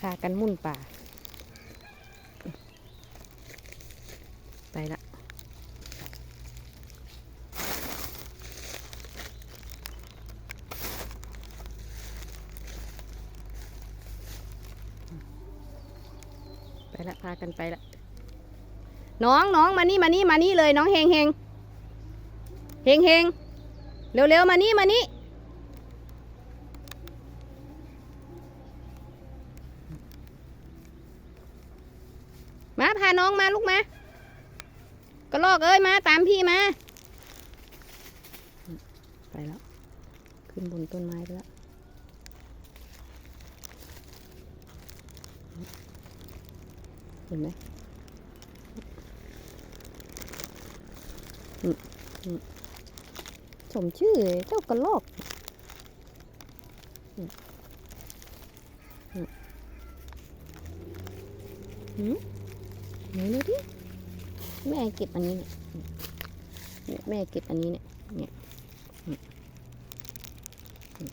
พากันมุ่นป่า ไปละไปละพากันไปละน้องน้องมานี่มานี่มานี่เลยน้องเฮงเฮงเฮงเฮงเร็วเร็วๆมานี่มานี่ มาพาน้องมาลูกมา ก็ลอกเอ้ยมาตามพี่มา ไปแล้ว ขึ้นบนต้นไม้ไปแล้วเห็นไหมอืมอืมสมชื่อเจ้ากระลอกอืมอืม ไหนดูดิแม่เก็บอันนี้เนี่ยแม่เก็บอันนี้เนี่ยเนี่ยอืมอืม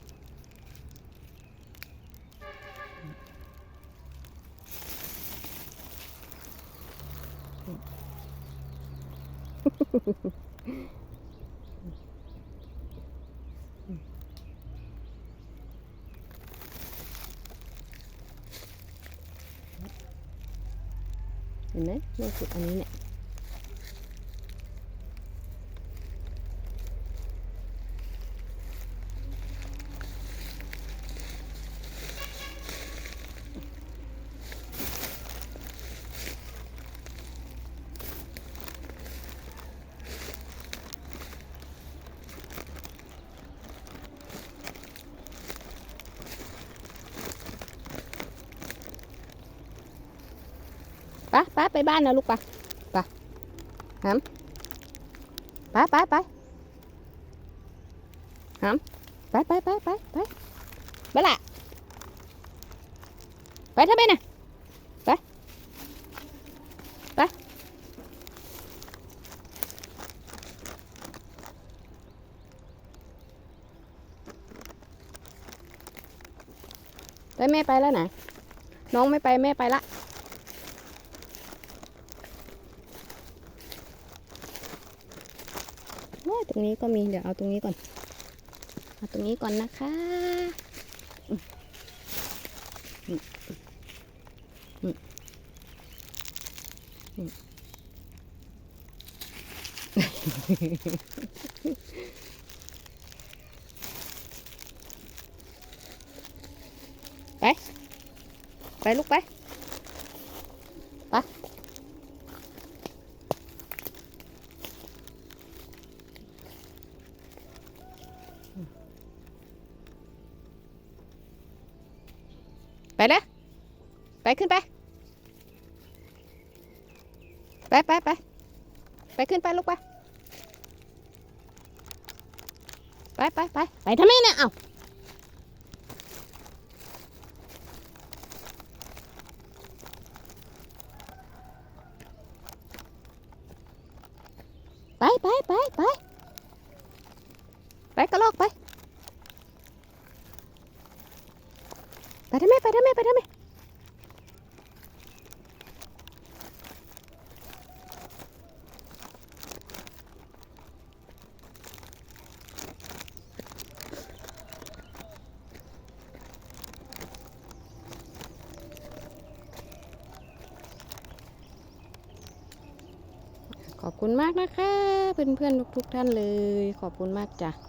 เห็นไหมแม่เก็บอันนี้เนี่ย ปไปไปบ้านนะลูกไปไปหามไปไปไปหามไปไปไปไปไปไปละไปทำไมน่ะไปไปไปแม่ไปแล้วนะน้องไม่ไปแม่ไปละ โอ้ ยตรงนี้ก็มีเดี๋ยวเอาตรงนี้ก่อน เอาตรงนี้ก่อนนะคะไป ไปลูกไป ไปเลยไปขึ้นไป ไปไปไปไปขึ้นไปลูกไป ไปไปไปไปทำไมเนี่ยเอ้าไปไปไป ไปกระลอกไป ไปทำไมไปทำไมไปทำไมขอบคุณมากนะคะ เพื่อนๆทุกๆท่านเลย ขอบคุณมากจ้ะ